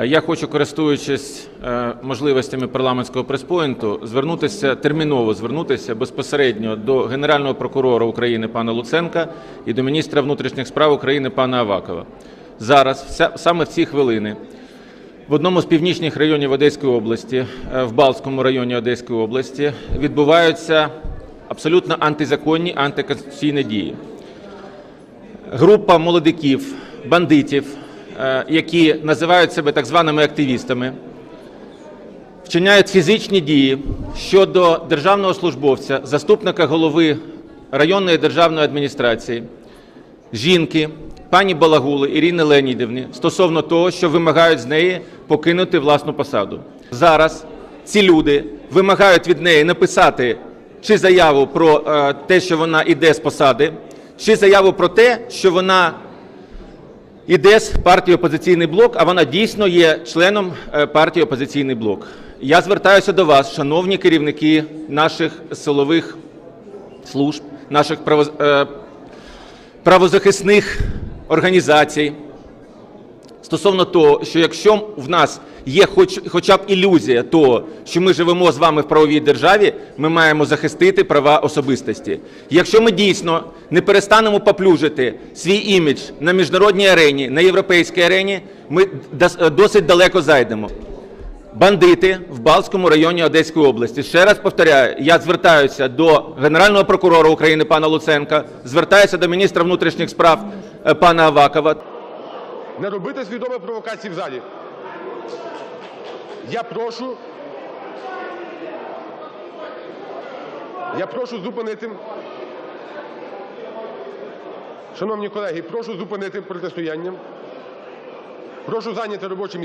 Я хочу, користуючись е, можливостями парламентського преспоінту, звернутися терміново звернутися безпосередньо до Генерального прокурора України пана Луценка і до міністра внутрішніх справ України пана Авакова. Зараз, саме в ці хвилини, в одному з північних районів Одеської області, е, в Балтському районі Одеської області, відбуваються абсолютно антизаконні антиконституційні дії група молодиків, бандитів, е, які називають себе так званими активістами, вчиняють фізичні дії щодо державного службовця, заступника голови районної державної адміністрації, жінки, пані Балагули Ірини Леонідівни стосовно того, що вимагають з неї покинути власну посаду. Зараз ці люди вимагають від неї написати чи заяву про е, те, що вона йде з посади, чи заяву про те, що вона йде з партії Опозиційний блок, а вона дійсно є членом е, партії Опозиційний блок. Я звертаюся до вас, шановні керівники наших силових служб, наших е, правозахисних організацій стосовно того, що якщо в нас є хоч, хоча б ілюзія того, що ми живемо з вами в правовій державі, ми маємо захистити права особистості. Якщо ми дійсно не перестанемо поплюжити свій імідж на міжнародній арені, на європейській арені, ми досить далеко зайдемо. Бандити в Балтському районі Одеської області. Ще раз повторяю, я звертаюся до Генерального прокурора України пана Луценка, звертаюся до міністра внутрішніх справ е, пана Авакова. Не робити свідомі провокації в залі. Я прошу. Я прошу зупинити. Шановні колеги, прошу зупинити протистояння. Прошу зайняти робочі місця.